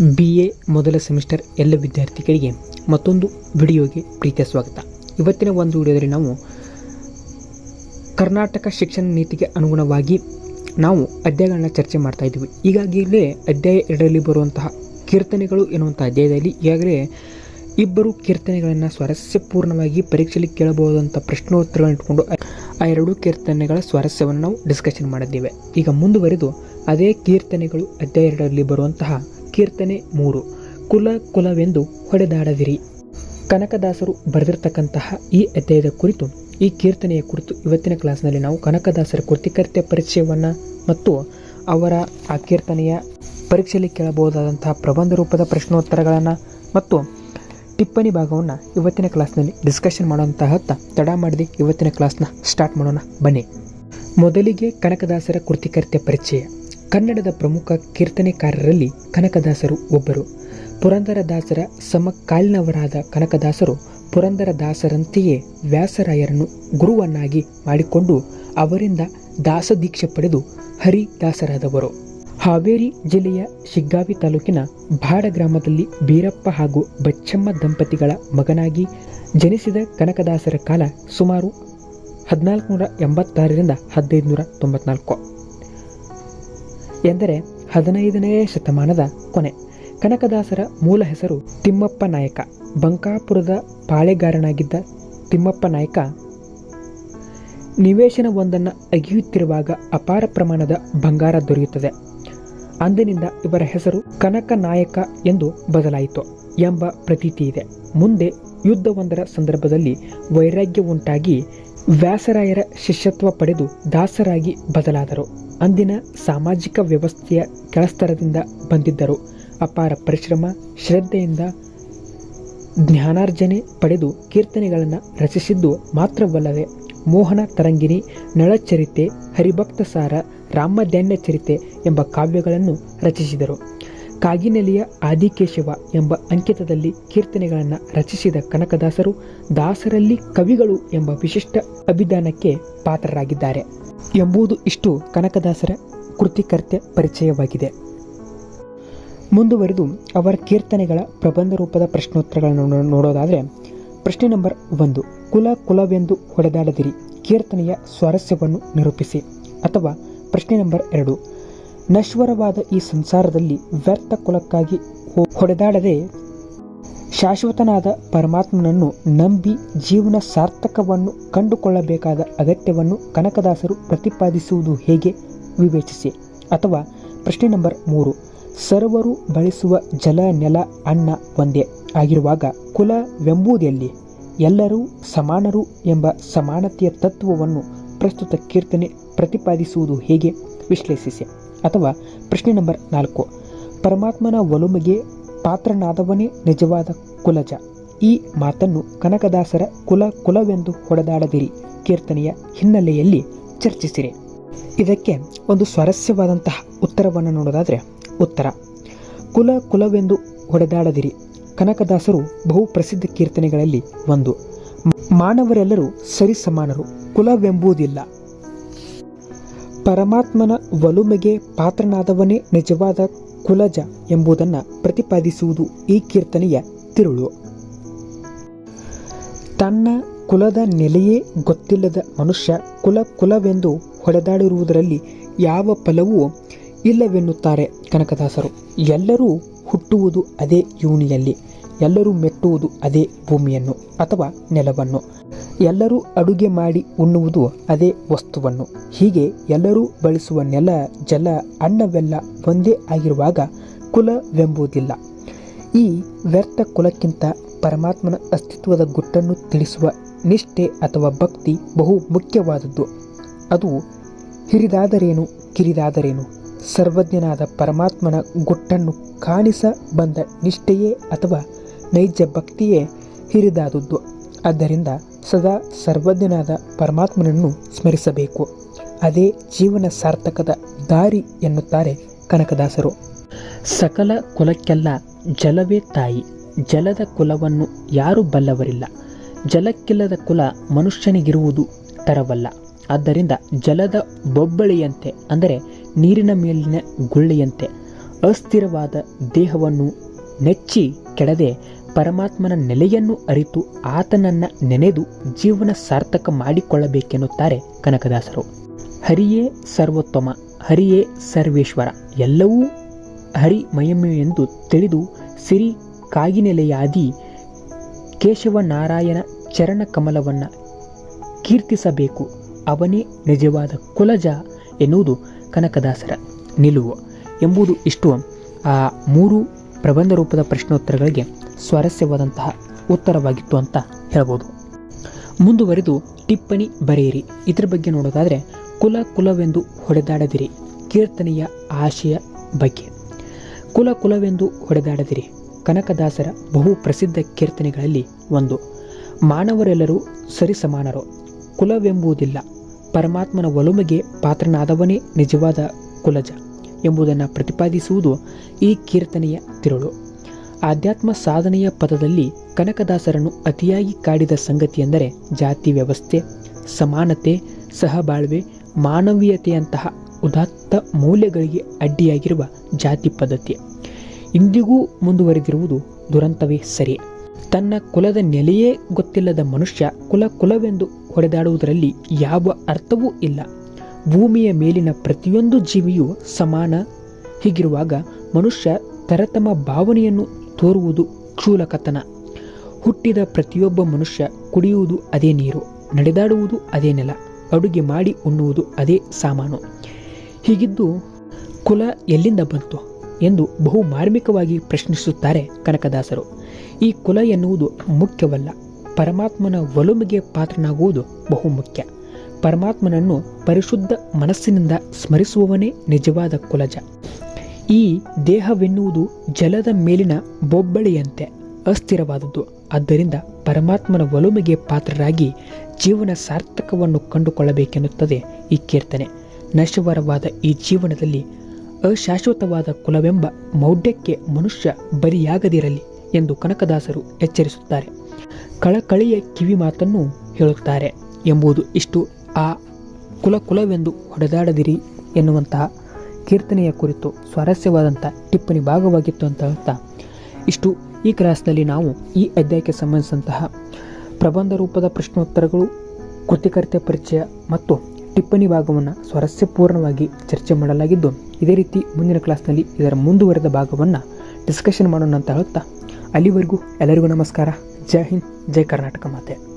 B A ಮೊದಲ semester ಎಲ್ಲ ವಿದ್ಯಾರ್ಥಿಗಳಿಗೆ ಮತ್ತೊಂದು ವಿಡಿಯೋಗೆ ಪ್ರೀತಿಯ ಸ್ವಾಗತ. ಇವತ್ತಿನ ಒಂದು ವಿಡಿಯೋದಲ್ಲಿ ನಾವು ಕರ್ನಾಟಕ ಶಿಕ್ಷಣ ನೀತಿಗೆ ಅನುಗುಣವಾಗಿ ನಾವು ಅಧ್ಯಾಯಗಳನ್ನ ಚರ್ಚೆ ಮಾಡ್ತಾ ಇದ್ದೀವಿ. ಈಗಾಗಲೇ ಅಧ್ಯಾಯ ಎರಡರಲ್ಲಿ ಬರುವಂತಹ ಕೀರ್ತನೆಗಳು ಎನ್ನುವಂಥ ಅಧ್ಯಾಯದಲ್ಲಿ ಈಗಾಗಲೇ ಇಬ್ಬರು ಕೀರ್ತನೆಗಳನ್ನು ಸ್ವಾರಸ್ಯಪೂರ್ಣವಾಗಿ ಪರೀಕ್ಷೆಯಲ್ಲಿ ಕೇಳಬಹುದಂಥ ಪ್ರಶ್ನೋತ್ತರಗಳನ್ನು ಇಟ್ಕೊಂಡು ಆ ಎರಡೂ ಕೀರ್ತನೆಗಳ ಸ್ವಾರಸ್ಯವನ್ನು ನಾವು ಡಿಸ್ಕಷನ್ ಮಾಡಿದ್ದೇವೆ. ಈಗ ಮುಂದುವರೆದು ಅದೇ ಕೀರ್ತನೆಗಳು ಅಧ್ಯಾಯ ಎರಡರಲ್ಲಿ ಬರುವಂತಹ ಕೀರ್ತನೆ ಮೂರು. ಕುಲ ಕುಲವೆಂದು ಹೊಡೆದಾಡದಿರಿ. ಕನಕದಾಸರು ಬರೆದಿರ್ತಕ್ಕಂತಹ ಈ ಅಧ್ಯಾಯದ ಕುರಿತು, ಈ ಕೀರ್ತನೆಯ ಕುರಿತು ಇವತ್ತಿನ ಕ್ಲಾಸ್ನಲ್ಲಿ ನಾವು ಕನಕದಾಸರ ಕೃತಿಕರ್ತ್ಯ ಪರಿಚಯವನ್ನು ಮತ್ತು ಅವರ ಆ ಕೀರ್ತನೆಯ ಪರೀಕ್ಷೆಯಲ್ಲಿ ಕೇಳಬಹುದಾದಂತಹ ಪ್ರಬಂಧ ರೂಪದ ಪ್ರಶ್ನೋತ್ತರಗಳನ್ನು ಮತ್ತು ಟಿಪ್ಪಣಿ ಭಾಗವನ್ನು ಇವತ್ತಿನ ಕ್ಲಾಸ್ನಲ್ಲಿ ಡಿಸ್ಕಷನ್ ಮಾಡುವಂತಹ ತಡ ಮಾಡದೆ. ಇವತ್ತಿನ ಕ್ಲಾಸ್ನ ಸ್ಟಾರ್ಟ್ ಮಾಡೋಣ. ಬನ್ನಿ. ಮೊದಲಿಗೆ ಕನಕದಾಸರ ಕೃತಿಕರ್ತ್ಯ ಪರಿಚಯ. ಕನ್ನಡದ ಪ್ರಮುಖ ಕೀರ್ತನೆಕಾರರಲ್ಲಿ ಕನಕದಾಸರು ಒಬ್ಬರು. ಪುರಂದರದಾಸರ ಸಮಕಾಲಿನವರಾದ ಕನಕದಾಸರು ಪುರಂದರದಾಸರಂತೆಯೇ ವ್ಯಾಸರಾಯರನ್ನು ಗುರುವನ್ನಾಗಿ ಮಾಡಿಕೊಂಡು ಅವರಿಂದ ದಾಸದೀಕ್ಷೆ ಪಡೆದು ಹರಿದಾಸರಾದವರು. ಹಾವೇರಿ ಜಿಲ್ಲೆಯ ಶಿಗ್ಗಾವಿ ತಾಲೂಕಿನ ಬಾಡ ಗ್ರಾಮದಲ್ಲಿ ಬೀರಪ್ಪ ಹಾಗೂ ಬಚ್ಚಮ್ಮ ದಂಪತಿಗಳ ಮಗನಾಗಿ ಜನಿಸಿದ ಕನಕದಾಸರ ಕಾಲ ಸುಮಾರು ಹದಿನಾಲ್ಕು ನೂರ ಎಂಬತ್ತಾರರಿಂದ ಹದಿನೈದು ನೂರ ತೊಂಬತ್ನಾಲ್ಕು. ಎಂದರೆ ಹದಿನೈದನೆಯ ಶತಮಾನದ ಕೊನೆ. ಕನಕದಾಸರ ಮೂಲ ಹೆಸರು ತಿಮ್ಮಪ್ಪ ನಾಯಕ. ಬಂಕಾಪುರದ ಪಾಳೆಗಾರನಾಗಿದ್ದ ತಿಮ್ಮಪ್ಪ ನಾಯಕ ನಿವೇಶನವೊಂದನ್ನು ಅಗಿಯುತ್ತಿರುವಾಗ ಅಪಾರ ಪ್ರಮಾಣದ ಬಂಗಾರ ದೊರೆಯುತ್ತದೆ. ಅಂದಿನಿಂದ ಇವರ ಹೆಸರು ಕನಕ ನಾಯಕ ಎಂದು ಬದಲಾಯಿತು ಎಂಬ ಪ್ರತೀತಿ ಇದೆ ಮುಂದೆ ಯುದ್ಧವೊಂದರ ಸಂದರ್ಭದಲ್ಲಿ ವೈರಾಗ್ಯ ಉಂಟಾಗಿ ವ್ಯಾಸರಾಯರ ಶಿಷ್ಯತ್ವ ಪಡೆದು ದಾಸರಾಗಿ ಬದಲಾದರು. ಅಂದಿನ ಸಾಮಾಜಿಕ ವ್ಯವಸ್ಥೆಯ ಕೆಳಸ್ತರದಿಂದ ಬಂದಿದ್ದರು. ಅಪಾರ ಪರಿಶ್ರಮ, ಶ್ರದ್ಧೆಯಿಂದ ಜ್ಞಾನಾರ್ಜನೆ ಪಡೆದು ಕೀರ್ತನೆಗಳನ್ನು ರಚಿಸಿದ್ದು ಮಾತ್ರವಲ್ಲದೆ ಮೋಹನ ತರಂಗಿಣಿ, ನಳಚರಿತೆ, ಹರಿಭಕ್ತ ಸಾರ ರಾಮಧ್ಯಾನ್ಯ ಚರಿತೆ ಎಂಬ ಕಾವ್ಯಗಳನ್ನು ರಚಿಸಿದರು. ಕಾಗಿನೆಲೆಯ ಆದಿಕೇಶವ ಎಂಬ ಅಂಕಿತದಲ್ಲಿ ಕೀರ್ತನೆಗಳನ್ನು ರಚಿಸಿದ ಕನಕದಾಸರು ದಾಸರಲ್ಲಿ ಕವಿಗಳು ಎಂಬ ವಿಶಿಷ್ಟ ಅಭಿಧಾನಕ್ಕೆ ಪಾತ್ರರಾಗಿದ್ದಾರೆ. ಎಂಬುದು ಇಷ್ಟು ಕನಕದಾಸರ ಕೃತಿಕರ್ತ್ಯ ಪರಿಚಯವಾಗಿದೆ. ಮುಂದುವರೆದು ಅವರ ಕೀರ್ತನೆಗಳ ಪ್ರಬಂಧ ರೂಪದ ಪ್ರಶ್ನೋತ್ತರಗಳನ್ನು ನೋಡೋದಾದರೆ, ಪ್ರಶ್ನೆ ನಂಬರ್ ಒಂದು, ಕುಲ ಕುಲವೆಂದು ಹೊಡೆದಾಡದಿರಿ, ಕೀರ್ತನೆಯ ಸ್ವಾರಸ್ಯವನ್ನು ನಿರೂಪಿಸಿ. ಅಥವಾ ಪ್ರಶ್ನೆ ನಂಬರ್ ಎರಡು, ನಶ್ವರವಾದ ಈ ಸಂಸಾರದಲ್ಲಿ ವ್ಯರ್ಥ ಕುಲಕ್ಕಾಗಿ ಹೊಡೆದಾಡದೆ ಶಾಶ್ವತನಾದ ಪರಮಾತ್ಮನನ್ನು ನಂಬಿ ಜೀವನ ಸಾರ್ಥಕವನ್ನು ಕಂಡುಕೊಳ್ಳಬೇಕಾದ ಅಗತ್ಯವನ್ನು ಕನಕದಾಸರು ಪ್ರತಿಪಾದಿಸುವುದು ಹೇಗೆ? ವಿವೇಚಿಸಿ. ಅಥವಾ ಪ್ರಶ್ನೆ ನಂಬರ್ ಮೂರು. ಸರ್ವರು ಬಳಸುವ ಜಲ, ನೆಲ, ಅನ್ನ ಒಂದೇ ಆಗಿರುವಾಗ ಕುಲವೆಂಬುದೆಲ್ಲಿ ಎಲ್ಲರೂ ಸಮಾನರು ಎಂಬ ಸಮಾನತೆಯ ತತ್ವವನ್ನು ಪ್ರಸ್ತುತ ಕೀರ್ತನೆ ಪ್ರತಿಪಾದಿಸುವುದು ಹೇಗೆ? ವಿಶ್ಲೇಷಿಸಿ. ಅಥವಾ ಪ್ರಶ್ನೆ ನಂಬರ್ ನಾಲ್ಕು. ಪರಮಾತ್ಮನ ಒಲುಮೆಗೆ ಪಾತ್ರನಾದವನೇ ನಿಜವಾದ ಕುಲಜ. ಈ ಮಾತನ್ನು ಕನಕದಾಸರ ಕುಲ ಕುಲವೆಂದು ಹೊಡೆದಾಡದಿರಿ, ಕೀರ್ತನೆಯ ಹಿನ್ನೆಲೆಯಲ್ಲಿ ಚರ್ಚಿಸಿರಿ. ಇದಕ್ಕೆ ಒಂದು ಸ್ವಾರಸ್ಯವಾದಂತಹ ಉತ್ತರವನ್ನು ನೋಡೋದಾದರೆ ಉತ್ತರ. ಕುಲ ಕುಲವೆಂದು ಹೊಡೆದಾಡದಿರಿ, ಕನಕದಾಸರು ಬಹು ಪ್ರಸಿದ್ಧ ಕೀರ್ತನೆಗಳಲ್ಲಿ ಒಂದು. ಮಾನವರೆಲ್ಲರೂ ಸರಿಸಮಾನರು ಕುಲವೆಂಬುದಿಲ್ಲ ಪರಮಾತ್ಮನ ಒಲುಮೆಗೆ ಪಾತ್ರನಾದವನೇ ನಿಜವಾದ ಕುಲಜ ಎಂಬುದನ್ನು ಪ್ರತಿಪಾದಿಸುವುದು ಈ ಕೀರ್ತನೆಯ ತಿರುಳು. ತನ್ನ ಕುಲದ ನೆಲೆಯೇ ಗೊತ್ತಿಲ್ಲದ ಮನುಷ್ಯ ಕುಲ ಕುಲವೆಂದು ಹೊಡೆದಾಡಿರುವುದರಲ್ಲಿ ಯಾವ ಫಲವೂ ಇಲ್ಲವೆನ್ನುತ್ತಾರೆ ಕನಕದಾಸರು. ಎಲ್ಲರೂ ಹುಟ್ಟುವುದು ಅದೇ ಯೋನಿಯಲ್ಲಿ. ಎಲ್ಲರೂ ಮೆಟ್ಟುವುದು ಅದೇ ಭೂಮಿಯನ್ನು ಅಥವಾ ನೆಲವನ್ನು. ಎಲ್ಲರೂ ಅಡುಗೆ ಮಾಡಿ ಉಣ್ಣುವುದು ಅದೇ ವಸ್ತುವನ್ನು. ಹೀಗೆ ಎಲ್ಲರೂ ಬಳಸುವ ನೆಲ, ಜಲ, ಅನ್ನವೆಲ್ಲ ಒಂದೇ ಆಗಿರುವಾಗ ಕುಲವೆಂಬುದಿಲ್ಲ. ಈ ವ್ಯರ್ಥ ಕುಲಕ್ಕಿಂತ ಪರಮಾತ್ಮನ ಅಸ್ತಿತ್ವದ ಗುಟ್ಟನ್ನು ತಿಳಿಸುವ ನಿಷ್ಠೆ ಅಥವಾ ಭಕ್ತಿ ಬಹು ಮುಖ್ಯವಾದದ್ದು. ಅದು ಹಿರಿದಾದರೇನು, ಕಿರಿದಾದರೇನು? ಸರ್ವಜ್ಞನಾದ ಪರಮಾತ್ಮನ ಗುಟ್ಟನ್ನು ಕಾಣಿಸ ಬಂದ ನಿಷ್ಠೆಯೇ ಅಥವಾ ನೈಜ ಭಕ್ತಿಯೇ ಹಿರಿದಾದದ್ದು. ಆದ್ದರಿಂದ ಸದಾ ಸರ್ವಜ್ಞನಾದ ಪರಮಾತ್ಮನನ್ನು ಸ್ಮರಿಸಬೇಕು. ಅದೇ ಜೀವನ ಸಾರ್ಥಕದ ದಾರಿ ಎನ್ನುತ್ತಾರೆ ಕನಕದಾಸರು. ಸಕಲ ಕುಲಕ್ಕೆಲ್ಲ ಜಲವೇ ತಾಯಿ. ಜಲದ ಕುಲವನ್ನು ಯಾರು ಬಲ್ಲವರಿಲ್ಲ. ಜಲಕ್ಕಿಲ್ಲದ ಕುಲ ಮನುಷ್ಯನಿಗಿರುವುದು ತರವಲ್ಲ. ಆದ್ದರಿಂದ ಜಲದ ಬೊಬ್ಬಳಿಯಂತೆ, ಅಂದರೆ ನೀರಿನ ಮೇಲಿನ ಗುಳ್ಳೆಯಂತೆ, ಅಸ್ಥಿರವಾದ ದೇಹವನ್ನು ನೆಚ್ಚಿ ಕೆಡದೆ ಪರಮಾತ್ಮನ ನೆಲೆಯನ್ನು ಅರಿತು ಆತನನ್ನ ನೆನೆದು ಜೀವನ ಸಾರ್ಥಕ ಮಾಡಿಕೊಳ್ಳಬೇಕೆನ್ನುತ್ತಾರೆ ಕನಕದಾಸರು. ಹರಿಯೇ ಸರ್ವೋತ್ತಮ, ಹರಿಯೇ ಸರ್ವೇಶ್ವರ, ಎಲ್ಲವೂ ಹರಿ ಎಂದು ತಿಳಿದು ಸಿರಿ ಕಾಗಿನೆಲೆಯಾದಿ ಕೇಶವನಾರಾಯಣ ಚರಣ ಕಮಲವನ್ನು ಕೀರ್ತಿಸಬೇಕು, ಅವನೇ ನಿಜವಾದ ಕುಲಜ ಎನ್ನುವುದು ಕನಕದಾಸರ ನಿಲುವು. ಎಂಬುದು ಇಷ್ಟು. ಆ ಮೂರು ಪ್ರಬಂಧ ರೂಪದ ಪ್ರಶ್ನೋತ್ತರಗಳಿಗೆ ಸ್ವಾರಸ್ಯವಾದಂತಹ ಉತ್ತರವಾಗಿತ್ತು ಅಂತ ಹೇಳ್ಬೋದು. ಮುಂದುವರೆದು ಟಿಪ್ಪಣಿ ಬರೆಯಿರಿ. ಇದರ ಬಗ್ಗೆ ನೋಡೋದಾದರೆ, ಕುಲ ಕುಲವೆಂದು ಹೊಡೆದಾಡದಿರಿ, ಕೀರ್ತನೆಯ ಆಶಯ ಬಗ್ಗೆ. ಕುಲ ಕುಲವೆಂದು ಹೊಡೆದಾಡದಿರಿ, ಕನಕದಾಸರ ಬಹು ಪ್ರಸಿದ್ಧ ಕೀರ್ತನೆಗಳಲ್ಲಿ ಒಂದು. ಮಾನವರೆಲ್ಲರೂ ಸರಿಸಮಾನರು ಕುಲವೆಂಬುದಿಲ್ಲ ಪರಮಾತ್ಮನ ಒಲುಮೆಗೆ ಪಾತ್ರನಾದವನೇ ನಿಜವಾದ ಕುಲಜ ಎಂಬುದನ್ನು ಪ್ರತಿಪಾದಿಸುವುದು ಈ ಕೀರ್ತನೆಯ ತಿರುಳು. ಆಧ್ಯಾತ್ಮ ಸಾಧನೆಯ ಪದದಲ್ಲಿ ಕನಕದಾಸರನ್ನು ಅತಿಯಾಗಿ ಕಾಡಿದ ಸಂಗತಿಯೆಂದರೆ ಜಾತಿ ವ್ಯವಸ್ಥೆ, ಸಮಾನತೆ, ಸಹಬಾಳ್ವೆ, ಮಾನವೀಯತೆಯಂತಹ ಉದಾತ್ತ ಮೌಲ್ಯಗಳಿಗೆ ಅಡ್ಡಿಯಾಗಿರುವ ಜಾತಿ ಪದ್ಧತಿ. ಇಂದಿಗೂ ಮುಂದುವರೆದಿರುವುದು ದುರಂತವೇ ಸರಿ. ತನ್ನ ಕುಲದ ನೆಲೆಯೇ ಗೊತ್ತಿಲ್ಲದ ಮನುಷ್ಯ ಕುಲ ಕುಲವೆಂದು ಹೊಡೆದಾಡುವುದರಲ್ಲಿ ಯಾವ ಅರ್ಥವೂ ಇಲ್ಲ. ಭೂಮಿಯ ಮೇಲಿನ ಪ್ರತಿಯೊಂದು ಜೀವಿಯೂ ಸಮಾನ. ಹೀಗಿರುವಾಗ ಮನುಷ್ಯ ತರತಮ ಭಾವನೆಯನ್ನು ತೋರುವುದು ಕ್ಷೂಲಕತನ ಹುಟ್ಟಿದ ಪ್ರತಿಯೊಬ್ಬ ಮನುಷ್ಯ ಕುಡಿಯುವುದು ಅದೇ ನೀರು, ನಡೆದಾಡುವುದು ಅದೇ ನೆಲ, ಅಡುಗೆ ಮಾಡಿ ಉಣ್ಣುವುದು ಅದೇ ಸಾಮಾನು. ಹೀಗಿದ್ದು ಕುಲ ಎಲ್ಲಿಂದ ಬಂತು ಎಂದು ಬಹು ಮಾರ್ಮಿಕವಾಗಿ ಪ್ರಶ್ನಿಸುತ್ತಾರೆ ಕನಕದಾಸರು. ಈ ಕುಲ ಎನ್ನುವುದು ಮುಖ್ಯವಲ್ಲ, ಪರಮಾತ್ಮನ ಒಲುಮೆಗೆ ಪಾತ್ರನಾಗುವುದು ಬಹು ಮುಖ್ಯ. ಪರಮಾತ್ಮನನ್ನು ಪರಿಶುದ್ಧ ಮನಸ್ಸಿನಿಂದ ಸ್ಮರಿಸುವವನೇ ನಿಜವಾದ ಕುಲಜ. ಈ ದೇಹವೆನ್ನುವುದು ಜಲದ ಮೇಲಿನ ಬೊಬ್ಬಳಿಯಂತೆ ಅಸ್ಥಿರವಾದದ್ದು. ಆದ್ದರಿಂದ ಪರಮಾತ್ಮನ ಒಲುಮೆಗೆ ಪಾತ್ರರಾಗಿ ಜೀವನ ಸಾರ್ಥಕವನ್ನು ಕಂಡುಕೊಳ್ಳಬೇಕೆನ್ನುತ್ತದೆ ಈ ಕೀರ್ತನೆ. ನಶ್ವರವಾದ ಈ ಜೀವನದಲ್ಲಿ ಅಶಾಶ್ವತವಾದ ಕುಲವೆಂಬ ಮೌಢ್ಯಕ್ಕೆ ಮನುಷ್ಯ ಬರಿಯಾಗದಿರಲಿ ಎಂದು ಕನಕದಾಸರು ಎಚ್ಚರಿಸುತ್ತಾರೆ. ಕಳಕಳಿಯ ಕಿವಿ ಮಾತನ್ನು ಹೇಳುತ್ತಾರೆ ಎಂಬುದು ಇಷ್ಟು ಆ ಕುಲ ಕುಲವೆಂದು ಹೊಡೆದಾಡದಿರಿ ಎನ್ನುವಂತಹ ಕೀರ್ತನೆಯ ಕುರಿತು ಸ್ವಾರಸ್ಯವಾದಂಥ ಟಿಪ್ಪಣಿ ಭಾಗವಾಗಿತ್ತು ಅಂತ ಹೇಳ್ತಾ ಇಷ್ಟು ಈ ಕ್ಲಾಸ್ನಲ್ಲಿ ನಾವು ಈ ಅಧ್ಯಾಯಕ್ಕೆ ಸಂಬಂಧಿಸಿದಂತಹ ಪ್ರಬಂಧ ರೂಪದ ಪ್ರಶ್ನೋತ್ತರಗಳು, ಕೃತಿಕರ್ತೆ ಪರಿಚಯ ಮತ್ತು ಟಿಪ್ಪಣಿ ಭಾಗವನ್ನು ಸ್ವಾರಸ್ಯಪೂರ್ಣವಾಗಿ ಚರ್ಚೆ ಮಾಡಲಾಗಿದ್ದು, ಇದೇ ರೀತಿ ಮುಂದಿನ ಕ್ಲಾಸ್ನಲ್ಲಿ ಇದರ ಮುಂದುವರೆದ ಭಾಗವನ್ನು ಡಿಸ್ಕಷನ್ ಮಾಡೋಣ ಅಂತ ಹೇಳ್ತಾ ಅಲ್ಲಿವರೆಗೂ ಎಲ್ಲರಿಗೂ ನಮಸ್ಕಾರ. ಜೈ ಹಿಂದ್, ಜೈ ಕರ್ನಾಟಕ ಮಾತೆ.